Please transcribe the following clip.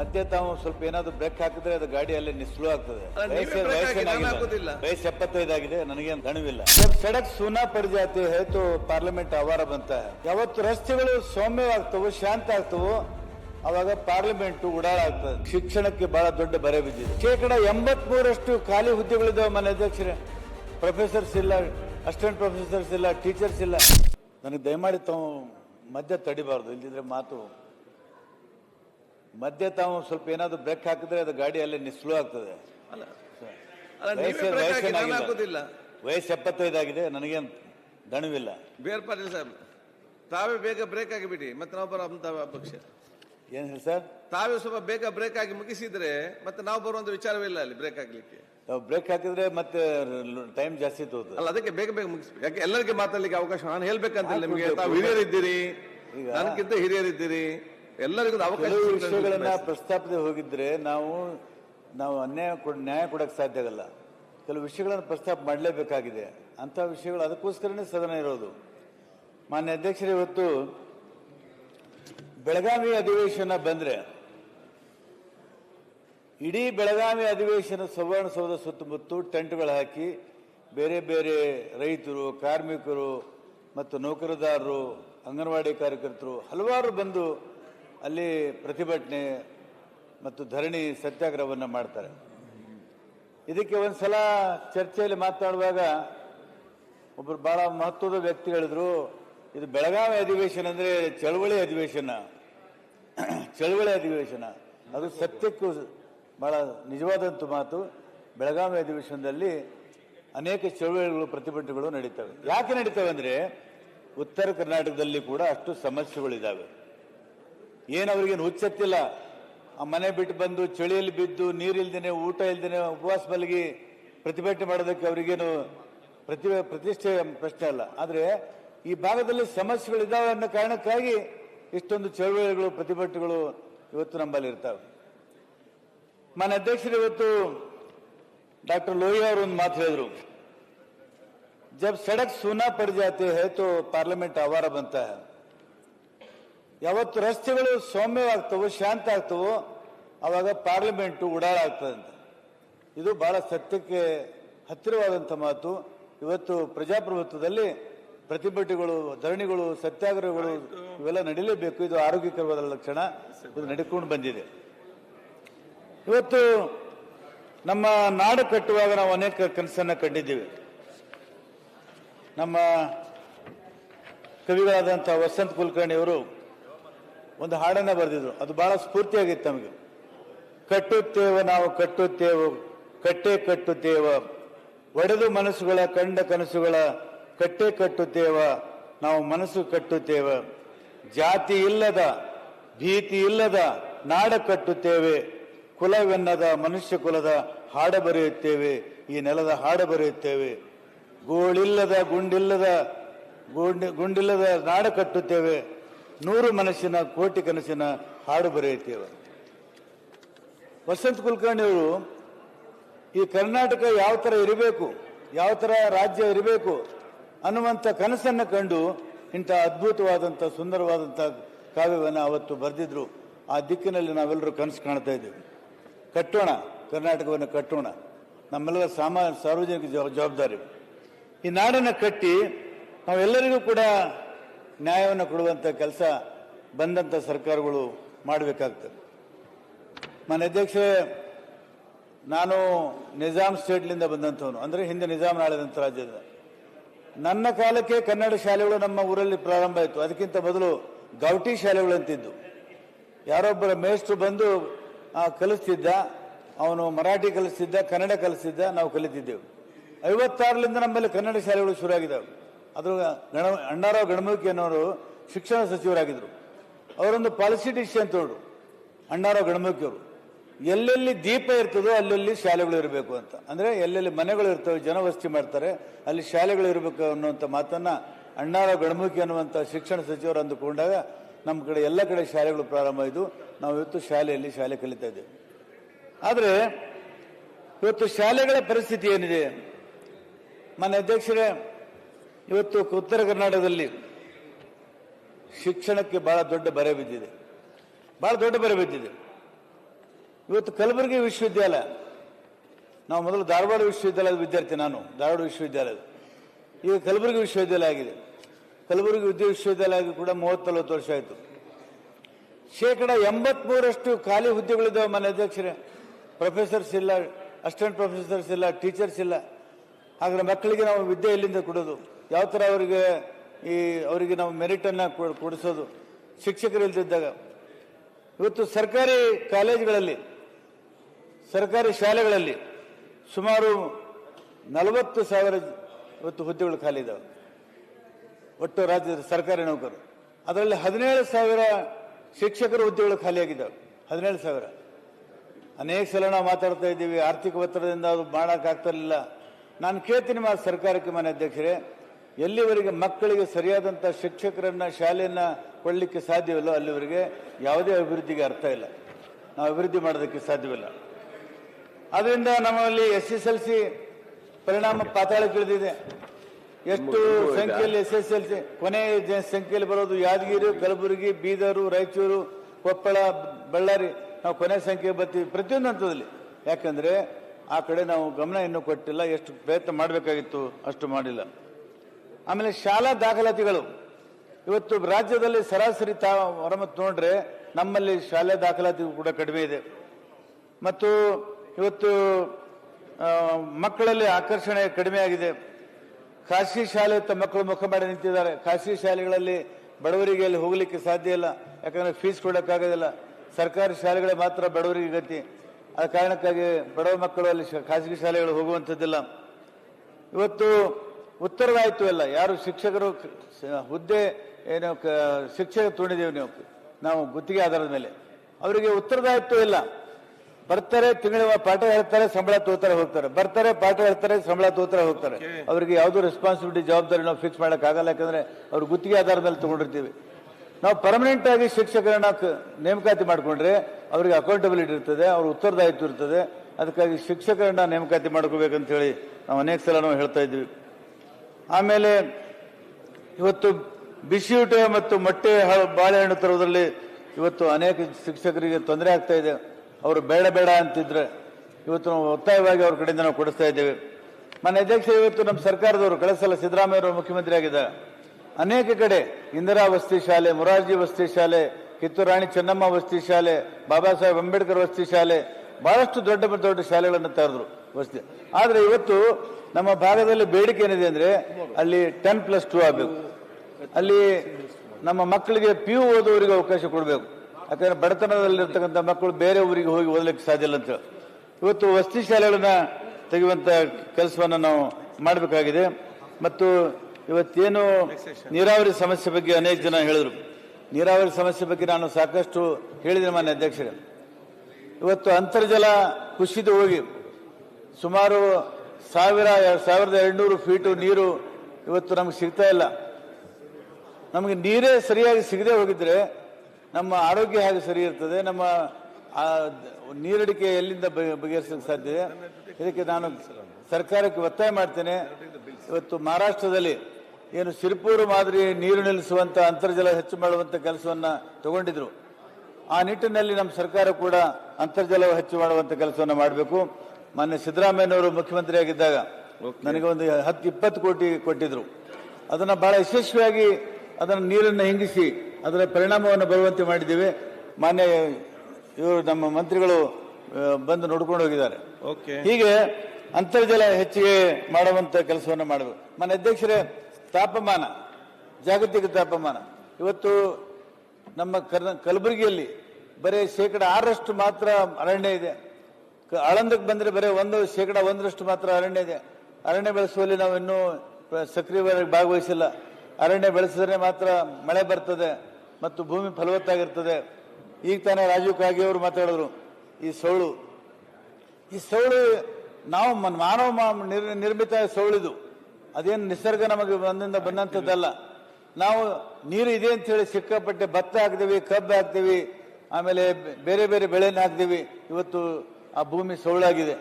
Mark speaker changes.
Speaker 1: ಮತ್ತೆ ತಾವು ಸ್ವಲ್ಪ ಏನಾದ್ರು ಬ್ರೇಕ್ ಹಾಕಿದ್ರೆ ಅದು ಗಾಡಿ ಅಲ್ಲೇ ನಿಸ್ಲು ಆಗ್ತದೆ. ವಯಸ್ಸು ಎಪ್ಪತ್ತೈದಾಗಿದೆ ನನಗೇನು ಕಣವಿಲ್ಲ ಸಡಕ್ ಸುನಾ ಪರಿಜಾತಿ ಹೇತು ಪಾರ್ಲಿಮೆಂಟ್ ಅವಾರ ಬಂತ. ಯಾವತ್ತು ರಸ್ತೆಗಳು ಸೌಮ್ಯವಾಗ್ತವು ಶಾಂತ ಆಗ್ತವು ಅವಾಗ ಪಾರ್ಲಿಮೆಂಟ್ ಉಡಾಳಾಗ್ತದೆ ಶಿಕ್ಷಣಕ್ಕೆ ಬಹಳ ದೊಡ್ಡ ಬರೆ ಬಿದ್ದಿದೆ. ಶೇಕಡ ಎಂಬತ್ ಮೂರಷ್ಟು ಖಾಲಿ ಹುದ್ದೆಗಳಿದ್ದಾವೆ ಮನೆ ಅಧ್ಯಕ್ಷರೇ. ಪ್ರೊಫೆಸರ್ಸ್ ಇಲ್ಲ ಅಸಿಸ್ಟೆಂಟ್ ಪ್ರೊಫೆಸರ್ಸ್ ಇಲ್ಲ ಟೀಚರ್ಸ್ ಇಲ್ಲ. ನನಗೆ ದಯಮಾಡಿ ತಾವು ಮಧ್ಯ ತಡಿಬಾರ್ದು ಇಲ್ಲದಿದ್ರೆ ಮಾತು ಮಧ್ಯೆ ತಾವು ಸ್ವಲ್ಪ ಏನಾದ್ರೂ ಬ್ರೇಕ್ ಹಾಕಿದ್ರೆ ಅದು ಗಾಡಿ ಅಲ್ಲಿ ನಿಸ್ಲೋ ಆಗ್ತದೆ.
Speaker 2: ಅಲ್ಲ ಅಲ್ಲ ನೀವೇ
Speaker 1: ವಯಸ್ಸು- ಎಪ್ಪತ್ತೈದಾಗಿದೆ ನನಗೇನು ದಣವಿಲ್ಲ.
Speaker 2: ಬೇರ್ ಪಾಟೀಲ್ ಸರ್. ತಾವೇ ಬೇಗ ಬ್ರೇಕ್ ಆಗಿಬಿಡಿ ಮತ್ತೆ ನಾವು ಬರೋ ಅಂತ ಪಕ್ಷ
Speaker 1: ಏನ್ ಹೇಳಿ ಸರ್?
Speaker 2: ತಾವೇ ಸ್ವಲ್ಪ ಬೇಗ ಬ್ರೇಕ್ ಆಗಿ ಮುಗಿಸಿದ್ರೆ ಮತ್ತೆ ನಾವು ಬರುವಂತ ವಿಚಾರವೇ ಇಲ್ಲ ಅಲ್ಲಿ ಬ್ರೇಕ್ ಆಗ್ಲಿಕ್ಕೆ.
Speaker 1: ನಾವು ಬ್ರೇಕ್ ಹಾಕಿದ್ರೆ ಮತ್ತೆ ಟೈಮ್ ಜಾಸ್ತಿ ತೋರ್ತದೆ
Speaker 2: ಅಲ್ಲ ಅದಕ್ಕೆ ಬೇಗ ಬೇಗ ಮುಗಿಸ್ಬೇಕು. ಯಾಕೆ ಎಲ್ಲರಿಗೆ ಮಾತಾಡ್ಲಿಕ್ಕೆ ಅವಕಾಶ ನಾನು ಹೇಳ್ಬೇಕಂತ ನಿಮಗೆ. ತಾವು ಹಿರಿಯರಿದ್ದೀರಿ. ನನಗಿಂತ ಹಿರಿಯರಿದ್ದೀರಿ. ಎಲ್ಲರಿಗೂ ಅವಕಾಶ
Speaker 1: ಕೆಲವು ವಿಷಯಗಳನ್ನ. ಪ್ರಸ್ತಾಪದೆ ಹೋಗಿದ್ರೆ ನಾವು ನಾವು ಅನ್ಯಾಯ ಕೊಡ್ ನ್ಯಾಯ ಕೊಡಕ್ಕೆ ಸಾಧ್ಯ ಆಗಲ್ಲ. ಕೆಲವು ವಿಷಯಗಳನ್ನು ಪ್ರಸ್ತಾಪ ಮಾಡಲೇಬೇಕಾಗಿದೆ. ಅಂತ ವಿಷಯಗಳು ಅದಕ್ಕೋಸ್ಕರನೇ ಸದನ ಇರೋದು. ಮಾನ್ಯ ಅಧ್ಯಕ್ಷರು ಇವತ್ತು ಬೆಳಗಾವಿ ಅಧಿವೇಶನ ಬಂದ್ರೆ ಇಡೀ ಬೆಳಗಾವಿ ಅಧಿವೇಶನ ಸುವರ್ಣಸೌಧ ಸುತ್ತಮುತ್ತ ಟೆಂಟ್ಗಳು ಹಾಕಿ ಬೇರೆ ಬೇರೆ ರೈತರು ಕಾರ್ಮಿಕರು ಮತ್ತು ನೌಕರದಾರರು ಅಂಗನವಾಡಿ ಕಾರ್ಯಕರ್ತರು ಹಲವಾರು ಬಂದು ಅಲ್ಲಿ ಪ್ರತಿಭಟನೆ ಮತ್ತು ಧರಣಿ ಸತ್ಯಾಗ್ರಹವನ್ನು ಮಾಡ್ತಾರೆ. ಇದಕ್ಕೆ ಒಂದ್ಸಲ ಚರ್ಚೆಯಲ್ಲಿ ಮಾತನಾಡುವಾಗ ಒಬ್ಬರು ಬಹಳ ಮಹತ್ವದ ವ್ಯಕ್ತಿ ಹೇಳಿದ್ರು, ಇದು ಬೆಳಗಾವಿ ಅಧಿವೇಶನ ಅಂದ್ರೆ ಚಳವಳಿ ಅಧಿವೇಶನ. ಚಳವಳಿ ಅಧಿವೇಶನ. ಅದು ಸತ್ಯಕ್ಕೂ ಬಹಳ ನಿಜವಾದಂಥ ಮಾತು. ಬೆಳಗಾವಿ ಅಧಿವೇಶನದಲ್ಲಿ ಅನೇಕ ಚಳವಳಿಗಳು, ಪ್ರತಿಭಟನೆಗಳು ನಡೀತವೆ. ಯಾಕೆ ನಡೀತವೆ ಅಂದ್ರೆ, ಉತ್ತರ ಕರ್ನಾಟಕದಲ್ಲಿ ಕೂಡ ಅಷ್ಟು ಸಮಸ್ಯೆಗಳಿದ್ದಾವೆ ಏನು ಅವ್ರಿಗೇನು ಹುಚ್ಚತ್ತಿಲ್ಲ? ಆ ಮನೆ ಬಿಟ್ಟು ಬಂದು ಚಳಿಯಲ್ಲಿ ಬಿದ್ದು ನೀರಿಲ್ದೇನೆ, ಊಟ ಇಲ್ದೇನೆ, ಉಪವಾಸ ಮಲಗಿ ಪ್ರತಿಭಟನೆ ಮಾಡೋದಕ್ಕೆ ಅವರಿಗೇನು ಪ್ರತಿಭೆ, ಪ್ರತಿಷ್ಠೆ ಪ್ರಶ್ನೆ ಅಲ್ಲ. ಆದರೆ ಈ ಭಾಗದಲ್ಲಿ ಸಮಸ್ಯೆಗಳಿದ್ದಾವೆ ಅನ್ನೋ ಕಾರಣಕ್ಕಾಗಿ ಇಷ್ಟೊಂದು ಚಳುವಳಿಗಳು, ಪ್ರತಿಭಟನೆಗಳು ಇವತ್ತು ನಮ್ಮಲ್ಲಿ ಇರ್ತಾವೆ. ಮನೆ ಅಧ್ಯಕ್ಷರು, ಇವತ್ತು ಡಾಕ್ಟರ್ ಲೋಹಿ ಅವರು ಒಂದು ಮಾತು ಹೇಳಿದ್ರು. ಜಬ್ ಸಡಕ್ ಸೂನಾ ಪಡ್ ಜಾತೆ ಹೇ ತೋ ಪಾರ್ಲಿಮೆಂಟ್ ಅವಾರ ಬಂತ ಯಾವತ್ತು ರಸ್ತೆಗಳು ಸೌಮ್ಯವಾಗ್ತವೋ ಶಾಂತ ಆಗ್ತವೋ ಅವಾಗ ಪಾರ್ಲಿಮೆಂಟು ಅಂತ. ಇದು ಬಹಳ ಸತ್ಯಕ್ಕೆ ಹತ್ತಿರವಾದಂಥ ಮಾತು. ಇವತ್ತು ಪ್ರಜಾಪ್ರಭುತ್ವದಲ್ಲಿ ಪ್ರತಿಭಟನೆಗಳು, ಧರಣಿಗಳು, ಸತ್ಯಾಗ್ರಹಗಳು ಇವೆಲ್ಲ ನಡೀಲೇಬೇಕು. ಇದು ಆರೋಗ್ಯಕರವಾದ ಲಕ್ಷಣ. ಇದು ನಡ್ಕೊಂಡು ಬಂದಿದೆ. ಇವತ್ತು ನಮ್ಮ ನಾಡು ಕಟ್ಟುವಾಗ ನಾವು ಅನೇಕ ಕನಸನ್ನು ಕಂಡಿದ್ದೀವಿ. ನಮ್ಮ ಕವಿಗಳಾದಂಥ ವಸಂತ್ ಕುಲಕರ್ಣಿ ಅವರು ಒಂದು ಹಾಡನ್ನ ಬರೆದಿದ್ರು. ಅದು ಬಹಳ ಸ್ಫೂರ್ತಿಯಾಗಿತ್ತು ನಮಗೆ. ಕಟ್ಟುತ್ತೇವ ನಾವು ಕಟ್ಟುತ್ತೇವೆ, ಕಟ್ಟೆ ಕಟ್ಟುತ್ತೇವ. ಒಡೆದು ಮನಸ್ಸುಗಳ, ಕಂಡ ಕನಸುಗಳ, ಕಟ್ಟೆ ಕಟ್ಟುತ್ತೇವ, ನಾವು ಮನಸ್ಸು ಕಟ್ಟುತ್ತೇವ. ಜಾತಿ ಇಲ್ಲದ, ಭೀತಿ ಇಲ್ಲದ, ನಾಡ ಕಟ್ಟುತ್ತೇವೆ. ಕುಲವೆನ್ನದ, ಮನುಷ್ಯ ಕುಲದ ಹಾಡ ಬರೆಯುತ್ತೇವೆ. ಈ ನೆಲದ ಹಾಡ ಬರೆಯುತ್ತೇವೆ. ಗೋಳಿಲ್ಲದ, ಗುಂಡಿಲ್ಲದ, ಗುಂಡಿ, ಗುಂಡಿಲ್ಲದ ನಾಡ ಕಟ್ಟುತ್ತೇವೆ. ನೂರು ಮನಸ್ಸಿನ, ಕೋಟಿ ಕನಸಿನ ಹಾಡು ಬರೆಯುತ್ತೇವೆ ವಸಂತ ಕುಲಕರ್ಣಿ ಅವರು, ಈ ಕರ್ನಾಟಕ ಯಾವ ಥರ ಇರಬೇಕು, ಯಾವ ಥರ ರಾಜ್ಯ ಇರಬೇಕು ಅನ್ನುವಂಥ ಕನಸನ್ನು ಕಂಡು ಇಂಥ ಅದ್ಭುತವಾದಂಥ, ಸುಂದರವಾದಂಥ ಕಾವ್ಯವನ್ನು ಅವತ್ತು ಬರೆದಿದ್ರು. ಆ ದಿಕ್ಕಿನಲ್ಲಿ ನಾವೆಲ್ಲರೂ ಕನಸು ಕಾಣ್ತಾ ಇದ್ದೇವೆ. ಕಟ್ಟೋಣ, ಕರ್ನಾಟಕವನ್ನು ಕಟ್ಟೋಣ. ನಮ್ಮೆಲ್ಲರ ಸಾಮಾ, ಸಾರ್ವಜನಿಕ ಜವ- ಜವಾಬ್ದಾರಿ. ಈ ನಾಡನ್ನು ಕಟ್ಟಿ ನಾವೆಲ್ಲರಿಗೂ ಕೂಡ ನ್ಯಾಯವನ್ನು ಕೊಡುವಂಥ ಕೆಲಸ ಬಂದಂಥ ಸರ್ಕಾರಗಳು ಮಾಡಬೇಕಾಗ್ತದೆ. ಮಾನ್ಯ ಅಧ್ಯಕ್ಷರೇ, ನಾನು ನಿಜಾಮ್ ಸ್ಟೇಟ್ಲಿಂದ ಬಂದಂಥವನು, ಅಂದರೆ ಹಿಂದೆ ನಿಜಾಮ್ ಆಳಿದಂಥ ರಾಜ್ಯದ. ನನ್ನ ಕಾಲಕ್ಕೆ ಕನ್ನಡ ಶಾಲೆಗಳು ನಮ್ಮ ಊರಲ್ಲಿ ಪ್ರಾರಂಭ ಆಯಿತು. ಅದಕ್ಕಿಂತ ಮೊದಲು ಗೌಟಿ ಶಾಲೆಗಳು ಅಂತಿದ್ದು. ಯಾರೊಬ್ಬರ ಮೇಷ್ಟ್ರು ಬಂದು ಕಲಿಸ್ತಿದ್ದ, ಅವನು ಮರಾಠಿ ಕಲಿಸ್ತಿದ್ದ, ಕನ್ನಡ ಕಲಿಸ್ತಿದ್ದ, ನಾವು ಕಲಿತಿದ್ದೆವು. ಐವತ್ತಾರರಿಂದ ನಮ್ಮಲ್ಲಿ ಕನ್ನಡ ಶಾಲೆಗಳು ಶುರುವಾಗಿದ್ದಾವೆ. ಅದ್ರ ಗಣ ಅಣ್ಣಾರಾವ್ ಗಣಮುಖಿ ಅನ್ನೋರು ಶಿಕ್ಷಣ ಸಚಿವರಾಗಿದ್ದರು ಅವರೊಂದು ಪಾಲಿಸಿ ಡಿಸಿಷನ್ ತಗೊಂಡ್ರು, ಅಣ್ಣಾರಾವ್ ಗಣಮುಖಿ ಅವರು. ಎಲ್ಲೆಲ್ಲಿ ದೀಪ ಇರ್ತದೋ ಅಲ್ಲಲ್ಲಿ ಶಾಲೆಗಳು ಇರಬೇಕು ಅಂತ. ಅಂದರೆ ಎಲ್ಲೆಲ್ಲಿ ಮನೆಗಳು ಇರ್ತವೆ ಜನವಸತಿ ಮಾಡ್ತಾರೆ, ಅಲ್ಲಿ ಶಾಲೆಗಳು ಇರಬೇಕು ಅನ್ನುವಂಥ ಮಾತನ್ನು ಅಣ್ಣಾರಾವ್ ಗಣಮುಖಿ ಅನ್ನುವಂಥ ಶಿಕ್ಷಣ ಸಚಿವರು ಅಂದುಕೊಂಡಾಗ ನಮ್ಮ ಕಡೆ ಎಲ್ಲ ಕಡೆ ಶಾಲೆಗಳು ಪ್ರಾರಂಭ ಆಯಿತು ನಾವು ಇವತ್ತು ಶಾಲೆಯಲ್ಲಿ ಶಾಲೆ ಕಲಿತಾ ಇದ್ದೇವೆ. ಆದರೆ ಇವತ್ತು ಶಾಲೆಗಳ ಪರಿಸ್ಥಿತಿ ಏನಿದೆ? ಮನೆ ಅಧ್ಯಕ್ಷರೇ ಇವತ್ತು ಉತ್ತರ ಕರ್ನಾಟಕದಲ್ಲಿ ಶಿಕ್ಷಣಕ್ಕೆ ಬಹಳ ದೊಡ್ಡ ಬರೆ ಬಿದ್ದಿದೆ. ಬಹಳ ದೊಡ್ಡ ಬರೆ ಬಿದ್ದಿದೆ. ಇವತ್ತು ಕಲಬುರಗಿ ವಿಶ್ವವಿದ್ಯಾಲಯ, ನಾವು ಮೊದಲು ಧಾರವಾಡ ವಿಶ್ವವಿದ್ಯಾಲಯದ ವಿದ್ಯಾರ್ಥಿ ನಾನು, ಧಾರವಾಡ ವಿಶ್ವವಿದ್ಯಾಲಯದ. ಈಗ ಕಲಬುರಗಿ ವಿಶ್ವವಿದ್ಯಾಲಯ ಆಗಿದೆ. ಕಲಬುರಗಿ ವಿದ್ಯಾ ವಿಶ್ವವಿದ್ಯಾಲಯ ಕೂಡ ಮೂವತ್ತಲ್ವತ್ತು ವರ್ಷ ಆಯಿತು. ಶೇಕಡ ಎಂಬತ್ಮೂರಷ್ಟು ಖಾಲಿ ಹುದ್ದೆಗಳಿದ್ದಾವೆ ಮನೆ ಅಧ್ಯಕ್ಷರೇ. ಪ್ರೊಫೆಸರ್ಸ್ ಇಲ್ಲ, ಅಸಿಸ್ಟೆಂಟ್ ಪ್ರೊಫೆಸರ್ಸ್ ಇಲ್ಲ, ಟೀಚರ್ಸ್ ಇಲ್ಲ. ಆದರೆ ಮಕ್ಕಳಿಗೆ ನಾವು ವಿದ್ಯೆ ಎಲ್ಲಿಂದ ಕೊಡೋದು? ಯಾವ ಥರ ಅವರಿಗೆ ಈ ಅವರಿಗೆ ನಾವು ಮೆರಿಟನ್ನು ಕೊಡಿಸೋದು. ಶಿಕ್ಷಕರು ಇಲ್ದಿದ್ದಾಗ. ಇವತ್ತು ಸರ್ಕಾರಿ ಕಾಲೇಜುಗಳಲ್ಲಿ, ಸರ್ಕಾರಿ ಶಾಲೆಗಳಲ್ಲಿ ಸುಮಾರು ನಲವತ್ತು ಸಾವಿರ ಇವತ್ತು ಹುದ್ದೆಗಳು ಖಾಲಿ ಇದ್ದಾವೆ ಒಟ್ಟು ರಾಜ್ಯದ ಸರ್ಕಾರಿ ನೌಕರು. ಅದರಲ್ಲಿ ಹದಿನೇಳು ಸಾವಿರ ಶಿಕ್ಷಕರ ಹುದ್ದೆಗಳು ಖಾಲಿಯಾಗಿದ್ದಾವೆ ಹದಿನೇಳು ಸಾವಿರ. ಅನೇಕ ಸಲ ನಾವು ಮಾತಾಡ್ತಾ ಇದ್ದೀವಿ, ಆರ್ಥಿಕ ಒತ್ತಡದಿಂದ ಅದು ಮಾಡೋಕ್ಕಾಗ್ತಿರಲಿಲ್ಲ ನಾನು ಕೇಳ್ತೀನಿ ಮಾ ಸರ್ಕಾರಕ್ಕೆ ಮನೆ ಅಧ್ಯಕ್ಷರೇ ಎಲ್ಲಿವರೆಗೆ ಮಕ್ಕಳಿಗೆ ಸರಿಯಾದಂಥ ಶಿಕ್ಷಕರನ್ನ ಶಾಲೆಯನ್ನ ಕೊಡಲಿಕ್ಕೆ ಸಾಧ್ಯವಿಲ್ಲ ಅಲ್ಲಿವರೆಗೆ ಯಾವುದೇ ಅಭಿವೃದ್ಧಿಗೆ ಅರ್ಥ ಇಲ್ಲ. ನಾವು ಅಭಿವೃದ್ಧಿ ಮಾಡೋದಕ್ಕೆ ಸಾಧ್ಯವಿಲ್ಲ. ಅದರಿಂದ ನಮ್ಮಲ್ಲಿ ಎಸ್ ಎಸ್ ಎಲ್ ಸಿ ಪರಿಣಾಮ ಪಾತಾಳಕ್ಕಿಳಿದಿದೆ ಎಷ್ಟು ಸಂಖ್ಯೆಯಲ್ಲಿ ಎಸ್ ಎಸ್ ಎಲ್ ಸಿ ಕೊನೆ ಜ- ಸಂಖ್ಯೆಯಲ್ಲಿ ಬರೋದು ಯಾದಗಿರಿ ಕಲಬುರಗಿ ಬೀದರು ರಾಯಚೂರು ಕೊಪ್ಪಳ ಬಳ್ಳಾರಿ. ನಾವು ಕೊನೆ ಸಂಖ್ಯೆ ಬರ್ತೀವಿ ಪ್ರತಿಯೊಂದು ಹಂತದಲ್ಲಿ. ಯಾಕಂದ್ರೆ ಆ ಕಡೆ ನಾವು ಗಮನ ಇನ್ನೂ ಕೊಟ್ಟಿಲ್ಲ ಎಷ್ಟು ಪ್ರಯತ್ನ ಮಾಡಬೇಕಾಗಿತ್ತು ಅಷ್ಟು ಮಾಡಿಲ್ಲ. ಆಮೇಲೆ ಶಾಲಾ ದಾಖಲಾತಿಗಳು. ಇವತ್ತು ರಾಜ್ಯದಲ್ಲಿ ಸರಾಸರಿ ತಾ ಹೊರಮತ್ತು ನೋಡ್ರೆ ನಮ್ಮಲ್ಲಿ ಶಾಲೆ ದಾಖಲಾತಿ ಕೂಡ ಕಡಿಮೆ ಇದೆ. ಮತ್ತು ಇವತ್ತು ಮಕ್ಕಳಲ್ಲಿ ಆಕರ್ಷಣೆ ಕಡಿಮೆ ಆಗಿದೆ. ಖಾಸಗಿ ಶಾಲೆ ಮಕ್ಕಳು ಮುಖ ಮಾಡಿ ನಿಂತಿದ್ದಾರೆ. ಖಾಸಗಿ ಶಾಲೆಗಳಲ್ಲಿ ಬಡವರಿಗೆ ಅಲ್ಲಿ ಹೋಗಲಿಕ್ಕೆ ಸಾಧ್ಯ ಇಲ್ಲ. ಯಾಕಂದ್ರೆ ಫೀಸ್ ಕೊಡೋಕ್ಕಾಗೋದಿಲ್ಲ. ಸರ್ಕಾರಿ ಶಾಲೆಗಳೇ ಮಾತ್ರ ಬಡವರಿಗೆ ಗತಿ. ಆ ಕಾರಣಕ್ಕಾಗಿ ಬಡವ ಮಕ್ಕಳು ಅಲ್ಲಿ ಖಾಸಗಿ ಶಾಲೆಗಳು ಹೋಗುವಂಥದ್ದಿಲ್ಲ. ಇವತ್ತು ಉತ್ತರದಾಯಿತು ಇಲ್ಲ ಯಾರು ಶಿಕ್ಷಕರು ಹುದ್ದೆ ಏನು ಕ- ಶಿಕ್ಷಕ ತುಣಿದೇವು ನೀವು. ನಾವು ಗುತ್ತಿಗೆ ಆಧಾರದ ಮೇಲೆ. ಅವರಿಗೆ ಉತ್ತರದಾಯಿತ್ವ ಇಲ್ಲ. ಬರ್ತಾರೆ ತಿಂಗಳ ಪಾಠ ಹೇಳ್ತಾರೆ ಸಂಬಳ ತೋತಾರೆ ಹೋಗ್ತಾರೆ. ಬರ್ತಾರೆ ಪಾಠ ಹೇಳ್ತಾರೆ ಸಂಬಳ ತೋತಾರೆ ಹೋಗ್ತಾರೆ. ಅವರಿಗೆ ಯಾವುದು ರೆಸ್ಪಾನ್ಸಿಬಿಲಿಟಿ ಜವಾಬ್ದಾರಿ ನಾವು ಫಿಕ್ಸ್ ಮಾಡೋಕ್ಕಾಗಲ್ಲ. ಆಗಲ್ಲ ಯಾಕಂದ್ರೆ ಅವ್ರು ಗುತ್ತಿಗೆ ಆಧಾರದ ಮೇಲೆ ತಗೊಂಡಿರ್ತೀವಿ. ನಾವು ಪರ್ಮನೆಂಟ್ ಆಗಿ ಶಿಕ್ಷಕರನ್ನ ನೇಮಕಾತಿ ಮಾಡಿಕೊಂಡ್ರೆ ಅವ್ರಿಗೆ ಅಕೌಂಟಬಿಲಿಟಿ ಇರ್ತದೆ ಅವ್ರ ಉತ್ತರದಾಯಿತ್ವ ಇರ್ತದೆ. ಅದಕ್ಕಾಗಿ ಶಿಕ್ಷಕರನ್ನ ನೇಮಕಾತಿ ಮಾಡ್ಕೋಬೇಕಂತ ಹೇಳಿ ನಾವು ಅನೇಕ ಸಲ ನಾವು ಹೇಳ್ತಾ ಇದ್ವಿ. ಆಮೇಲೆ ಇವತ್ತು ಬಿಸಿಯೂಟ ಮತ್ತು ಮೊಟ್ಟೆ ಬಾಳೆಹಣ್ಣು ತರುವುದರಲ್ಲಿ ಇವತ್ತು ಅನೇಕ ಶಿಕ್ಷಕರಿಗೆ ತೊಂದರೆ ಆಗ್ತಾ ಇದೆ. ಅವರು ಬೇಡ ಬೇಡ ಅಂತಿದ್ರೆ ಇವತ್ತು ನಾವು ಒತ್ತಾಯವಾಗಿ ಅವ್ರ ಕಡೆಯಿಂದ ನಾವು ಕೊಡಿಸ್ತಾ ಇದ್ದೇವೆ. ಮನೆ ಅಧ್ಯಕ್ಷ, ಇವತ್ತು ನಮ್ಮ ಸರ್ಕಾರದವರು ಕಳಿಸಲ್ಲ ಸಿದ್ದರಾಮಯ್ಯ ಸಿದ್ದರಾಮಯ್ಯವರು ಮುಖ್ಯಮಂತ್ರಿ ಆಗಿದ್ದಾರೆ. ಅನೇಕ ಕಡೆ ಇಂದಿರಾ ವಸತಿ ಶಾಲೆ, ಮೊರಾರ್ಜಿ ವಸತಿ ಶಾಲೆ ಕಿತ್ತೂರಾಣಿ ಚೆನ್ನಮ್ಮ ವಸತಿ ಶಾಲೆ, ಬಾಬಾ ಸಾಹೇಬ್ ಅಂಬೇಡ್ಕರ್ ವಸತಿ ಶಾಲೆ, ಬಹಳಷ್ಟು ದೊಡ್ಡ ದೊಡ್ಡ ಶಾಲೆಗಳನ್ನು ತೆರೆದ್ರು. ವಸತಿ. ಆದರೆ ಇವತ್ತು ನಮ್ಮ ಭಾಗದಲ್ಲಿ ಬೇಡಿಕೆ ಏನಿದೆ ಅಂದರೆ ಅಲ್ಲಿ ಟೆನ್ ಪ್ಲಸ್ ಟೂ ಆಗಬೇಕು. ಅಲ್ಲಿ ನಮ್ಮ ಮಕ್ಕಳಿಗೆ ಪಿ ಯು ಓದುವವರಿಗೆ ಅವಕಾಶ ಕೊಡಬೇಕು. ಯಾಕಂದರೆ ಬಡತನದಲ್ಲಿರ್ತಕ್ಕಂಥ ಮಕ್ಕಳು ಬೇರೆ ಊರಿಗೆ ಹೋಗಿ ಓದಲಿಕ್ಕೆ ಸಾಧ್ಯ ಇಲ್ಲ ಅಂತ. ಇವತ್ತು ವಸತಿ ಶಾಲೆಗಳನ್ನ ತೆಗೆಯುವಂಥ ಕೆಲಸವನ್ನು ನಾವು ಮಾಡಬೇಕಾಗಿದೆ. ಮತ್ತು ಇವತ್ತೇನು ನೀರಾವರಿ ಸಮಸ್ಯೆ ಬಗ್ಗೆ ಅನೇಕ ಜನ ಹೇಳಿದರು. ನೀರಾವರಿ ಸಮಸ್ಯೆ ಬಗ್ಗೆ ನಾನು ಸಾಕಷ್ಟು ಹೇಳಿದೆ ಮಾನ್ಯ ಅಧ್ಯಕ್ಷರೇ. ಇವತ್ತು ಅಂತರ್ಜಲ ಕುಸಿದು ಹೋಗಿ ಸುಮಾರು ಸಾವಿರ ಸಾವಿರದ ಎರಡುನೂರು ಫೀಟು ನೀರು ಇವತ್ತು ನಮಗೆ ಸಿಗ್ತಾ ಇಲ್ಲ. ನಮಗೆ ನೀರೇ ಸರಿಯಾಗಿ ಸಿಗದೆ ಹೋಗಿದ್ರೆ ನಮ್ಮ ಆರೋಗ್ಯ ಹೇಗೆ ಸರಿ ಇರ್ತದೆ. ನಮ್ಮ ನೀರಡಿಕೆ ಎಲ್ಲಿಂದ ಬಗೆ- ಬಗೆಹರಿಸಲಿಕ್ಕೆ ಸಾಧ್ಯ ಇದೆ? ಇದಕ್ಕೆ ನಾನು ಸರ್ಕಾರಕ್ಕೆ ಒತ್ತಾಯ ಮಾಡ್ತೇನೆ. ಇವತ್ತು ಮಹಾರಾಷ್ಟ್ರದಲ್ಲಿ ಏನು ಸಿರ್ಪೂರು ಮಾದರಿ ನೀರು ನಿಲ್ಲಿಸುವಂತ ಅಂತರ್ಜಲ ಹೆಚ್ಚು ಮಾಡುವಂತ ಕೆಲಸವನ್ನ ತಗೊಂಡಿದ್ರು. ಆ ನಿಟ್ಟಿನಲ್ಲಿ ನಮ್ಮ ಸರ್ಕಾರ ಕೂಡ ಅಂತರ್ಜಲ ಹೆಚ್ಚು ಮಾಡುವಂತ ಕೆಲಸವನ್ನು ಮಾಡಬೇಕು. ಮಾನ್ಯ ಸಿದ್ದರಾಮಯ್ಯನವರು ಮುಖ್ಯಮಂತ್ರಿಯಾಗಿದ್ದಾಗ ನನಗೆ ಒಂದು ಹತ್ತು ಇಪ್ಪತ್ತು ಕೋಟಿ ಕೊಟ್ಟಿದ್ರು. ಅದನ್ನು ಬಹಳ ಯಶಸ್ವಿಯಾಗಿ ಅದನ್ನು ನೀರನ್ನು ಹಿಂಗಿಸಿ ಅದರ ಪರಿಣಾಮವನ್ನು ಬರುವಂತೆ ಮಾಡಿದ್ದೇವೆ. ಮಾನ್ಯ ಇವರು ನಮ್ಮ ಮಂತ್ರಿಗಳು ಬಂದು ನೋಡ್ಕೊಂಡು ಹೋಗಿದ್ದಾರೆ.
Speaker 2: ಓಕೆ
Speaker 1: ಹೀಗೆ ಅಂತರ್ಜಲ ಹೆಚ್ಚಿಗೆ ಮಾಡುವಂತ ಕೆಲಸವನ್ನು ಮಾಡಬೇಕು. ಮನೆ ಅಧ್ಯಕ್ಷರೇ ತಾಪಮಾನ ಜಾಗತಿಕ ತಾಪಮಾನ. ಇವತ್ತು ನಮ್ಮ ಕರ್ನ ಕಲಬುರಗಿಯಲ್ಲಿ ಬರೀ ಶೇಕಡ ಆರಷ್ಟು ಮಾತ್ರ ಅರಣ್ಯ ಇದೆ. ಆಳಂದಕ್ಕೆ ಬಂದ್ರೆ ಬರೀ ಒಂದು ಶೇಕಡ ಒಂದರಷ್ಟು ಮಾತ್ರ ಅರಣ್ಯ ಇದೆ. ಅರಣ್ಯ ಬೆಳೆಸುವಲ್ಲಿ ನಾವು ಇನ್ನೂ ಸಕ್ರಿಯವಾಗಿ ಭಾಗವಹಿಸಿಲ್ಲ. ಅರಣ್ಯ ಬೆಳೆಸಿದ್ರೆ ಮಾತ್ರ ಮಳೆ ಬರ್ತದೆ ಮತ್ತು ಭೂಮಿ ಫಲವತ್ತಾಗಿರ್ತದೆ. ಈಗ ತಾನೇ ರಾಜೀವ್ ಕಾಗೆ ಅವರು ಮಾತಾಡಿದ್ರು ಈ ಸೌಳು. ಈ ಸೌಳು ನಾವು ಮಾನವ ನಿರ್ಮಿತ ಸೌಳಿದು. ಅದೇನು ನಿಸರ್ಗ ನಮಗೆ ಒಂದಿಂದ ಬಂದಂಥದ್ದಲ್ಲ. ನಾವು ನೀರು ಇದೆ ಅಂತ ಹೇಳಿ ಸಿಕ್ಕಾಪಟ್ಟೆ ಭತ್ತ ಹಾಕ್ತೀವಿ ಕಬ್ಬು ಹಾಕ್ತೀವಿ ಆಮೇಲೆ ಬೇರೆ ಬೇರೆ ಬೆಳೆನ ಹಾಕ್ತೀವಿ ಇವತ್ತು ಆ ಭೂಮಿ ಸೌಳಾಗಿದೆ